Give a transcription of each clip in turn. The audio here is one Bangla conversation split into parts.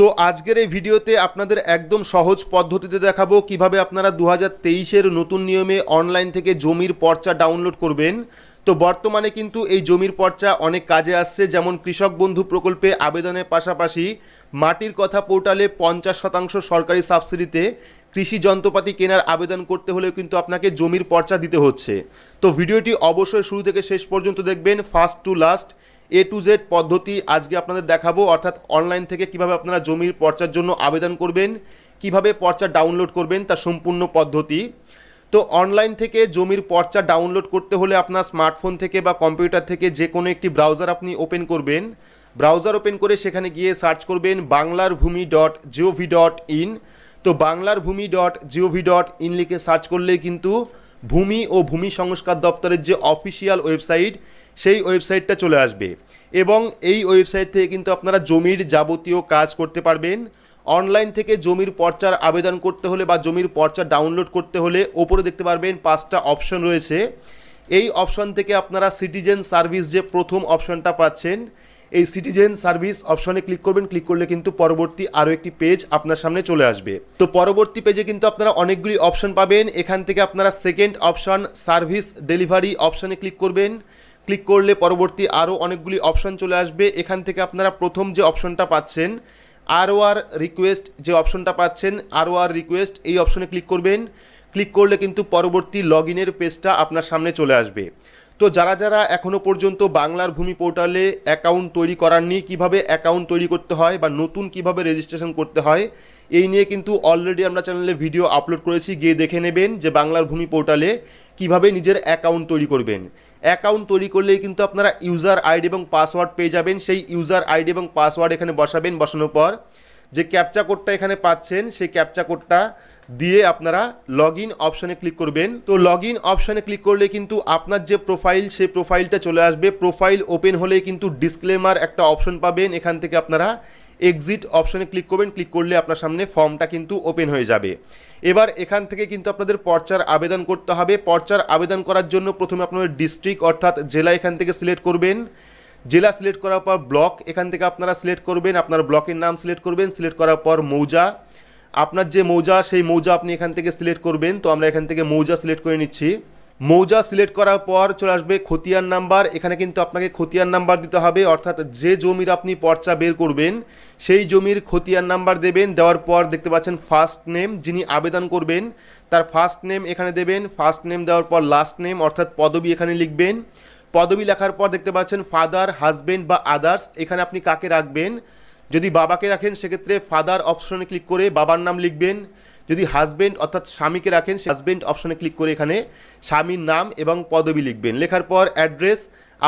তো আজকের এই ভিডিওতে আপনাদের একদম সহজ পদ্ধতিতে দেখাবো কীভাবে আপনারা দু হাজার নতুন নিয়মে অনলাইন থেকে জমির পর্চা ডাউনলোড করবেন। তো বর্তমানে কিন্তু এই জমির পর্চা অনেক কাজে আসছে, যেমন কৃষক বন্ধু প্রকল্পে আবেদনের পাশাপাশি মাটির কথা পোর্টালে পঞ্চাশ শতাংশ সরকারি সাবসিডিতে কৃষি যন্ত্রপাতি কেনার আবেদন করতে হলেও কিন্তু আপনাকে জমির পর্চা দিতে হচ্ছে। তো ভিডিওটি অবশ্যই শুরু থেকে শেষ পর্যন্ত দেখবেন, first to last A to Z পদ্ধতি আজকে আপনাদের দেখাবো, অর্থাৎ অনলাইন থেকে কীভাবে আপনারা জমির পর্চার জন্য আবেদন করবেন, কীভাবে পর্চা ডাউনলোড করবেন তার সম্পূর্ণ পদ্ধতি। তো অনলাইন থেকে জমির পর্চা ডাউনলোড করতে হলে আপনার স্মার্টফোন থেকে বা কম্পিউটার থেকে যে কোনো একটি ব্রাউজার আপনি ওপেন করবেন। ব্রাউজার ওপেন করে সেখানে গিয়ে সার্চ করবেন বাংলার ভূমি ডট জিওভি ডট ইন তো Banglar Bhumi dot gov dot in লিখে সার্চ করলেই কিন্তু ভূমি ও ভূমি সংস্কার দপ্তরের যে অফিসিয়াল ওয়েবসাইট, সেই ওয়েবসাইটটা চলে আসবে। এবং এই ওয়েবসাইট থেকে কিন্তু আপনারা জমির যাবতীয় কাজ করতে পারবেন। অনলাইন থেকে জমির পর্চার আবেদন করতে হলে বা জমির পর্চা ডাউনলোড করতে হলে ওপরে দেখতে পারবেন পাঁচটা অপশন রয়েছে। এই অপশন থেকে আপনারা সিটিজেন সার্ভিস যে প্রথম অপশনটা পাচ্ছেন এই সিটিজেন সার্ভিস অপশনে ক্লিক করবেন ক্লিক করলে কিন্তু পরবর্তী আরও একটি পেজ আপনার সামনে চলে আসবে। তো পরবর্তী পেজে কিন্তু আপনারা অনেকগুলি অপশন পাবেন। এখান থেকে আপনারা সেকেন্ড অপশন সার্ভিস ডেলিভারি অপশনে ক্লিক করবেন। ক্লিক করলে পরবর্তী আরও অনেকগুলি অপশন চলে আসবে। এখান থেকে আপনারা প্রথম যে অপশনটা পাচ্ছেন আরও আর রিকোয়েস্ট যে অপশনটা পাচ্ছেন আরও আর রিকোয়েস্ট এই অপশনে ক্লিক করবেন। ক্লিক করলে কিন্তু পরবর্তী লগ ইনের পেজটা আপনার সামনে চলে আসবে। তো যারা যারা এখনও পর্যন্ত বাংলার ভূমি পোর্টালে অ্যাকাউন্ট তৈরি করাননি কীভাবে অ্যাকাউন্ট তৈরি করতে হয় বা নতুন কীভাবে রেজিস্ট্রেশন করতে হয়, এই নিয়ে কিন্তু অলরেডি আমরা চ্যানেলে ভিডিও আপলোড করেছি। গিয়ে দেখে নেবেন যে বাংলার ভূমি পোর্টালে কীভাবে নিজের অ্যাকাউন্ট তৈরি করবেন। অ্যাকাউন্ট তৈরি করলেই কিন্তু আপনারা ইউজার আইডি এবং পাসওয়ার্ড পেয়ে যাবেন। সেই ইউজার আইডি এবং পাসওয়ার্ড এখানে বসাবেন। বসানোর পর যে ক্যাপচা কোডটা এখানে পাচ্ছেন, সেই ক্যাপচা কোডটা দিয়ে আপনারা লগ ইন অপশনে ক্লিক করবেন। তো লগ ইন অপশনে ক্লিক করলে কিন্তু আপনার যে প্রোফাইল সেই প্রোফাইলটা চলে আসবে। প্রোফাইল ওপেন হলে কিন্তু ডিসক্লেমার একটা অপশন পাবেন। এখান থেকে আপনারা এক্সিট অপশনে ক্লিক করবেন। ক্লিক করলে আপনার সামনে ফর্মটা কিন্তু ওপেন হয়ে যাবে। এবার এখান থেকে কিন্তু আপনাদের পর্চার আবেদন করতে হবে। পর্চার আবেদন করার জন্য প্রথমে আপনাদের ডিস্ট্রিক্ট অর্থাৎ জেলা এখান থেকে সিলেক্ট করবেন। জেলা সিলেক্ট করার পর ব্লক এখান থেকে আপনারা সিলেক্ট করবেন। আপনার ব্লকের নাম সিলেক্ট করবেন। সিলেক্ট করার পর মৌজা। আপনার যে মৌজা, সেই মৌজা আপনি এখান থেকে সিলেক্ট করবেন। তো আমরা এখান থেকে মৌজা সিলেক্ট করে নিচ্ছি। মৌজা সিলেক্ট করার পর চলে আসবে খতিয়ান নাম্বার। এখানে কিন্তু আপনাকে খতিয়ান নাম্বার দিতে হবে। অর্থাৎ যে জমির আপনি পর্চা বের করবেন, সেই জমির খতিয়ান নাম্বার দেবেন। দেওয়ার পর দেখতে পাচ্ছেন ফার্স্ট নেম যিনি আবেদন করবেন, তার ফার্স্ট নেম এখানে দেবেন। ফার্স্ট নেম দেওয়ার পর লাস্ট নেম অর্থাৎ পদবি এখানে লিখবেন। পদবি লেখার পর দেখতে পাচ্ছেন ফাদার হাজবেন্ড বা আদার্স এখানে আপনি কাকে রাখবেন? যদি বাবাকে রাখেন, সেক্ষেত্রে ফাদার অপশনে ক্লিক করে বাবার নাম লিখবেন। যদি হাজবেন্ড অর্থাৎ স্বামীকে রাখেন হাজবেন্ড অপশনে ক্লিক করে এখানে স্বামীর নাম এবং পদবি লিখবেন। লেখার পর অ্যাড্রেস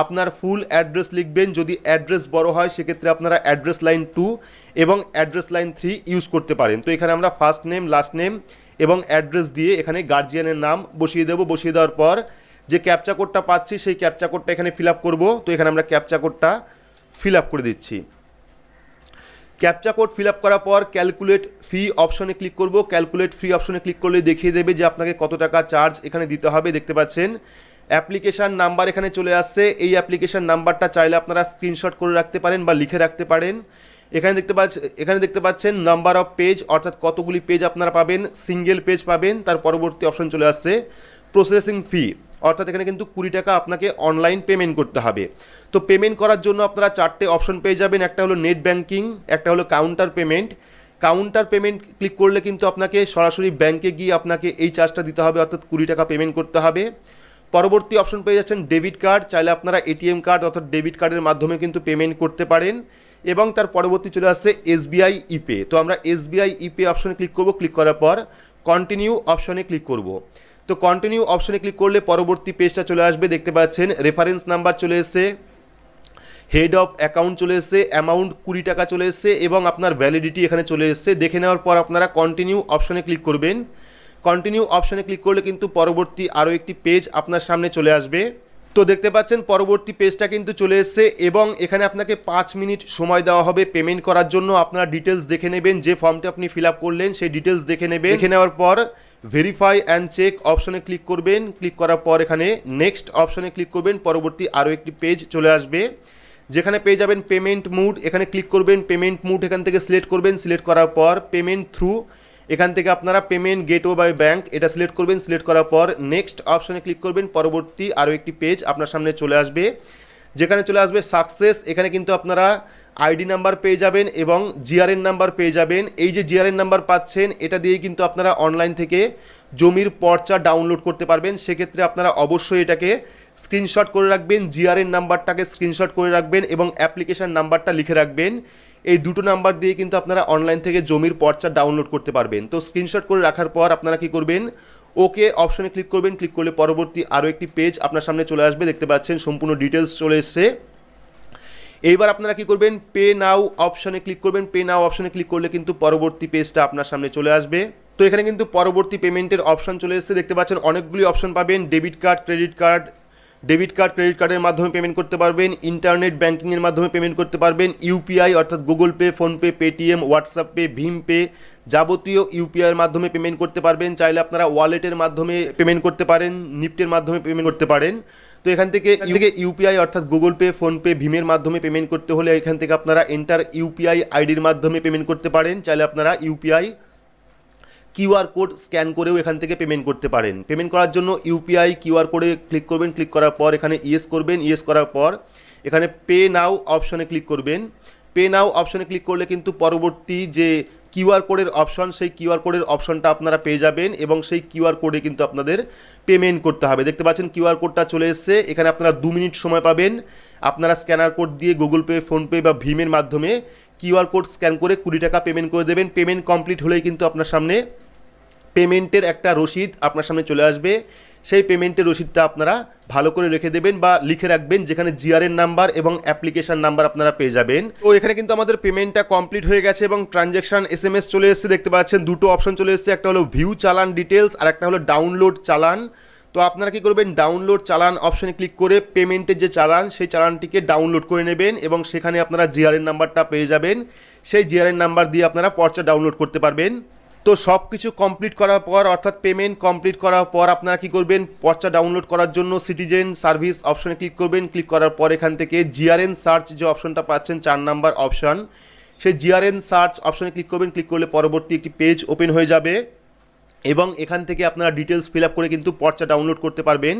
আপনার ফুল অ্যাড্রেস লিখবেন। যদি অ্যাড্রেস বড় হয়, সেক্ষেত্রে আপনারা অ্যাড্রেস লাইন টু এবং অ্যাড্রেস লাইন থ্রি ইউজ করতে পারেন। তো এখানে আমরা ফার্স্ট নেম লাস্ট নেম এবং অ্যাড্রেস দিয়ে এখানে গার্জিয়ানের নাম বসিয়ে দেবো। বসিয়ে দেওয়ার পর যে ক্যাপচা কোডটা পাচ্ছি, সেই ক্যাপচা কোডটা এখানে ফিল আপ করব। তো এখানে আমরা ক্যাপচা কোডটা ফিল আপ করে দিচ্ছি। ক্যাপচা কোড ফিল আপ করার পর ক্যালকুলেট ফি অপশনে ক্লিক করব। ক্যালকুলেট ফি অপশনে ক্লিক করলে দেখিয়ে দেবে যে আপনাকে কত টাকা চার্জ এখানে দিতে হবে। দেখতে পাচ্ছেন অ্যাপ্লিকেশান নাম্বার এখানে চলে আসছে। এই অ্যাপ্লিকেশান নাম্বারটা চাইলে আপনারা স্ক্রিনশট করে রাখতে পারেন বা লিখে রাখতে পারেন। এখানে দেখতে পাচ্ছেন এখানে দেখতে পাচ্ছেন নাম্বার অফ পেজ অর্থাৎ কতগুলি পেজ আপনারা পাবেন। সিঙ্গেল পেজ পাবেন, তার পরবর্তী অপশন চলে আসছে প্রসেসিং ফি অর্থাৎ এখানে কিন্তু কুড়ি টাকা আপনাকে অনলাইন পেমেন্ট করতে হবে। তো পেমেন্ট করার জন্য আপনারা চারটে অপশন পেয়ে যাবেন। একটা হলো নেট ব্যাঙ্কিং একটা হলো counter payment counter payment click করলে কিন্তু আপনাকে সরাসরি ব্যাংকে গিয়ে আপনাকে এই চার্জটা দিতে হবে, অর্থাৎ কুড়ি টাকা পেমেন্ট করতে হবে। পরবর্তী অপশন পেয়ে যাচ্ছেন ডেবিট কার্ড চাইলে আপনারা এটিএম কার্ড অর্থাৎ ডেবিট কার্ডের মাধ্যমে কিন্তু পেমেন্ট করতে পারেন। এবং তার পরবর্তী চলে আসছে এসবিআই ইপে তো আমরা এসবিআই ইপে অপশনে ক্লিক করব। ক্লিক করার পর কন্টিনিউ অপশনে ক্লিক করব। তো কন্টিনিউ অপশনে ক্লিক করলে পরবর্তী পেজটা চলে আসবে। দেখতে পাচ্ছেন রেফারেন্স নাম্বার চলে এসে হেড অফ অ্যাকাউন্ট চলে এসছে অ্যামাউন্ট কুড়ি টাকা চলে এসছে এবং আপনার ভ্যালিডিটি এখানে চলে এসছে। দেখে নেওয়ার পর আপনারা কন্টিনিউ অপশনে ক্লিক করবেন। কন্টিনিউ অপশনে ক্লিক করলে কিন্তু পরবর্তী আরও একটি পেজ আপনার সামনে চলে আসবে। তো দেখতে পাচ্ছেন, পরবর্তী পেজটা কিন্তু চলে এসছে এবং এখানে আপনাকে পাঁচ মিনিট সময় দেওয়া হবে পেমেন্ট করার জন্য। আপনারা ডিটেলস দেখে নেবেন, যে ফর্মটি আপনি ফিল করলেন, সেই ডিটেলস দেখে নেবেন। দেখে নেওয়ার পর ভেরিফাই অ্যান্ড চেক অপশনে ক্লিক করবেন। ক্লিক করার পর এখানে নেক্সট অপশনে ক্লিক করবেন। পরবর্তী আরও একটি পেজ চলে আসবে। যেখানে পেয়ে যাবেন পেমেন্ট মুড এখানে ক্লিক করবেন পেমেন্ট মুড এখান থেকে সিলেক্ট করবেন। সিলেক্ট করার পর পেমেন্ট থ্রু এখান থেকে আপনারা পেমেন্ট গেটওয়ে বাই ব্যাঙ্ক এটা সিলেক্ট করবেন। সিলেক্ট করার পর নেক্সট অপশনে ক্লিক করবেন। পরবর্তী আরও একটি পেজ আপনার সামনে চলে আসবে। যেখানে চলে আসবে সাকসেস এখানে কিন্তু আপনারা আইডি নাম্বার পেয়ে যাবেন এবং জিআরএন নাম্বার পেয়ে যাবেন। এই যে জিআরএন নাম্বার পাচ্ছেন, এটা দিয়ে কিন্তু আপনারা অনলাইন থেকে জমির পর্চা ডাউনলোড করতে পারবেন। সেক্ষেত্রে আপনারা অবশ্যই এটাকে স্ক্রিনশট করে রাখবেন, জিআরএন নাম্বারটাকে স্ক্রিনশট করে রাখবেন এবং অ্যাপ্লিকেশন নাম্বারটা লিখে রাখবেন। এই দুটো নাম্বার দিয়ে কিন্তু আপনারা অনলাইন থেকে জমির পর্চা ডাউনলোড করতে পারবেন। তো স্ক্রিনশট করে রাখার পর আপনারা কি করবেন? ওকে অপশনে ক্লিক করবেন। ক্লিক করলে পরবর্তী আরও একটি পেজ আপনার সামনে চলে আসবে। দেখতে পাচ্ছেন, সম্পূর্ণ ডিটেলস চলে এসছে। এইবার আপনারা কি করবেন? পে নাও অপশনে ক্লিক করবেন। পে নাও অপশনে ক্লিক করলে কিন্তু পরবর্তী পেজটা আপনার সামনে চলে আসবে। তো এখানে কিন্তু পরবর্তী পেমেন্টের অপশন চলে এসেছে। দেখতে পাচ্ছেন অনেকগুলি অপশন পাবেন। Debit card credit card debit card credit কার্ডের মাধ্যমে পেমেন্ট করতে পারবেন। ইন্টারনেট ব্যাঙ্কিংয়ের মাধ্যমে পেমেন্ট করতে পারবেন। ইউপিআই অর্থাৎ Google Pay PhonePe Paytm WhatsApp Pay Bhim Pay যাবতীয় ইউপিআইয়ের মাধ্যমে পেমেন্ট করতে পারবেন। চাইলে আপনারা ওয়ালেটের মাধ্যমে পেমেন্ট করতে পারেন নিফটের মাধ্যমে পেমেন্ট করতে পারেন। তো এখান থেকে এখান থেকে ইউপিআই অর্থাৎ গুগল পে ফোনপে ভীমের মাধ্যমে পেমেন্ট করতে হলে এখান থেকে আপনারা এন্টার ইউপিআই আইডির মাধ্যমে পেমেন্ট করতে পারেন। চাইলে আপনারা ইউপিআই কিউআর কোড স্ক্যান করেও এখান থেকে পেমেন্ট করতে পারেন। পেমেন্ট করার জন্য ইউপিআই কিউআর কোডে ক্লিক করবেন। ক্লিক করার পর এখানে ইয়েস করবেন। ইয়েস করার পর এখানে পে নাও অপশনে ক্লিক করবেন। পে নাও অপশনে ক্লিক করলে কিন্তু পরবর্তী যে কিউআর কোডের অপশন, সেই কিউআর কোডের অপশনটা আপনারা পেয়ে যাবেন এবং সেই কিউআর কোডে কিন্তু আপনাদের পেমেন্ট করতে হবে। দেখতে পাচ্ছেন কিউআর কোডটা চলে এসছে। এখানে আপনারা দু মিনিট সময় পাবেন। আপনারা স্ক্যানার কোড দিয়ে গুগল পে ফোনপে বা ভিমের মাধ্যমে কিউআর কোড স্ক্যান করে কুড়ি টাকা পেমেন্ট করে দেবেন। পেমেন্ট কমপ্লিট হলেই কিন্তু আপনার সামনে পেমেন্টের একটা রসিদ আপনার সামনে চলে আসবে। সেই পেমেন্টের রসিদটা আপনারা ভালো করে রেখে দেবেন বা লিখে রাখবেন, যেখানে জিআরএন নাম্বার এবং অ্যাপ্লিকেশন নাম্বার আপনারা পেয়ে যাবেন। তো এখানে কিন্তু আমাদের পেমেন্টটা কমপ্লিট হয়ে গেছে এবং ট্রানজ্যাকশন এস এম এস চলে এসেছে, দেখতে পাচ্ছেন দুটো অপশন চলে এসেছে, একটা হলো ভিউ চালান ডিটেলস আর একটা হলো ডাউনলোড চালান। তো আপনারা কি করবেন ডাউনলোড চালান অপশনে ক্লিক করে পেমেন্টের যে চালান, সেই চালানটিকে ডাউনলোড করে নেবেন এবং সেখানে আপনারা জিআরএন নাম্বারটা পেয়ে যাবেন। সেই জিআরএন নাম্বার দিয়ে আপনারা পর্চা ডাউনলোড করতে পারবেন। তো সব কিছু কমপ্লিট করার পর, অর্থাৎ পেমেন্ট কমপ্লিট করার পর আপনারা কি করবেন? পর্চা ডাউনলোড করার জন্য সিটিজেন সার্ভিস অপশনে ক্লিক করবেন। ক্লিক করার পর এখান থেকে জিআরএন সার্চ যে অপশনটা পাচ্ছেন, চার নাম্বার অপশন সেই জিআরএন সার্চ অপশনে ক্লিক করবেন। ক্লিক করলে পরবর্তী একটি পেজ ওপেন হয়ে যাবে এবং এখান থেকে আপনারা ডিটেলস ফিল করে কিন্তু পর্চা ডাউনলোড করতে পারবেন।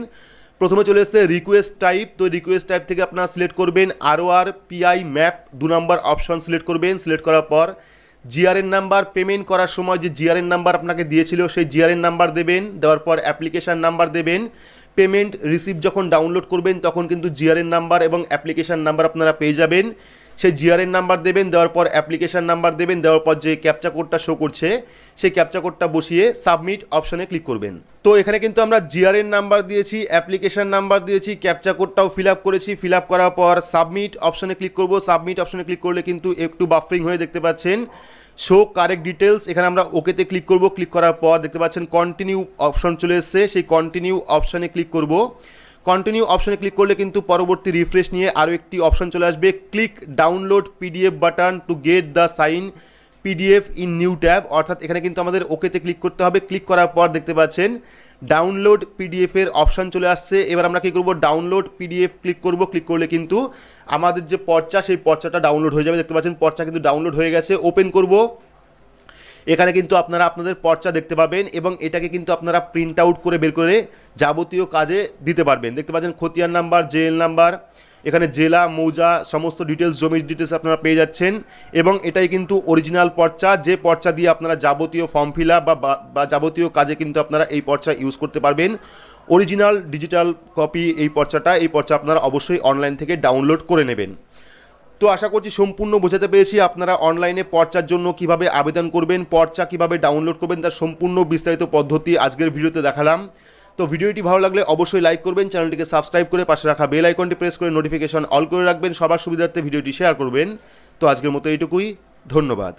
প্রথমে চলে এসছে রিকোয়েস্ট টাইপ তো রিকোয়েস্ট টাইপ থেকে আপনারা সিলেক্ট করবেন। আরও আর পিআই ম্যাপ দু নম্বর অপশন সিলেক্ট করবেন। সিলেক্ট করার পর জিআরএন নাম্বার পেমেন্ট করার সময় যে জিআরএন নাম্বার আপনাকে দিয়েছিল, সেই জিআরএন নাম্বার দেবেন, দেওয়ার পর অ্যাপ্লিকেশান নাম্বার দেবেন। পেমেন্ট রিসিভ যখন ডাউনলোড করবেন, তখন কিন্তু জিআরএন নাম্বার এবং অ্যাপ্লিকেশান নাম্বার আপনারা পেয়ে যাবেন। সেই জিআরএন নাম্বার দেবেন, দেওয়ার পর অ্যাপ্লিকেশান নাম্বার দেবেন, দেওয়ার পর যে ক্যাপচা কোডটা শো করছে, সেই ক্যাপচা কোডটা বসিয়ে সাবমিট অপশনে ক্লিক করবেন। তো এখানে কিন্তু আমরা জিআরএন নাম্বার দিয়েছি, অ্যাপ্লিকেশান নাম্বার দিয়েছি, ক্যাপচা কোডটাও ফিল আপ করেছি। ফিল আপ করার পর সাবমিট অপশনে ক্লিক করব। সাবমিট অপশনে ক্লিক করলে কিন্তু একটু বাফরিং হয়ে দেখতে পাচ্ছেন। শো কারেক্ট ডিটেলস এখানে আমরা ওকেতে ক্লিক করব। ক্লিক করার পর দেখতে পাচ্ছেন কন্টিনিউ অপশন চলে এসছে। সেই কন্টিনিউ অপশনে ক্লিক করব। কন্টিনিউ অপশনে ক্লিক করলে কিন্তু পরবর্তী রিফ্রেশ নিয়ে আরও একটি অপশন চলে আসবে। Click download PDF button to get the sign PDF in new tab অর্থাৎ এখানে কিন্তু আমাদের ওকেতে ক্লিক করতে হবে। ক্লিক করার পর দেখতে পাচ্ছেন ডাউনলোড পিডিএফ এর অপশন চলে আসছে। এবার আমরা কী করব? ডাউনলোড পিডিএফ ক্লিক করব। ক্লিক করলে কিন্তু আমাদের যে পর্চা, সেই পর্চাটা ডাউনলোড হয়ে যাবে। দেখতে পাচ্ছেন পর্চা কিন্তু ডাউনলোড হয়ে গেছে। ওপেন করব। এখানে কিন্তু আপনারা আপনাদের পর্চা দেখতে পাবেন এবং এটাকে কিন্তু আপনারা প্রিন্ট আউট করে বের করে যাবতীয় কাজে দিতে পারবেন। দেখতে পাচ্ছেন খতিয়ান নাম্বার জেএল নাম্বার, এখানে জেলা, মৌজা, সমস্ত ডিটেলস জমির ডিটেলস আপনারা পেয়ে যাচ্ছেন এবং এটাই কিন্তু অরিজিনাল পর্চা। যে পর্চা দিয়ে আপনারা যাবতীয় ফর্ম ফিল বা যাবতীয় কাজে কিন্তু আপনারা এই পর্চা ইউজ করতে পারবেন। অরিজিনাল ডিজিটাল কপি এই পর্চাটা, এই পর্চা আপনারা অবশ্যই অনলাইন থেকে ডাউনলোড করে নেবেন। তো আশা করছি সম্পূর্ণ বোঝাতে পেরেছি আপনারা অনলাইনে পর্চার জন্য কীভাবে আবেদন করবেন, পর্চা কীভাবে ডাউনলোড করবেন, তার সম্পূর্ণ বিস্তারিত পদ্ধতি আজকের ভিডিওতে দেখালাম। তো ভিডিওটি ভালো লাগলে অবশ্যই লাইক করবেন, চ্যানেলটিকে সাবস্ক্রাইব করে পাশে রাখা বেল আইকনটি প্রেস করে নোটিফিকেশন অল করে রাখবেন, সবার সুবিধার্থে ভিডিওটি শেয়ার করবেন। তো আজকের মতো এইটুকুই, ধন্যবাদ।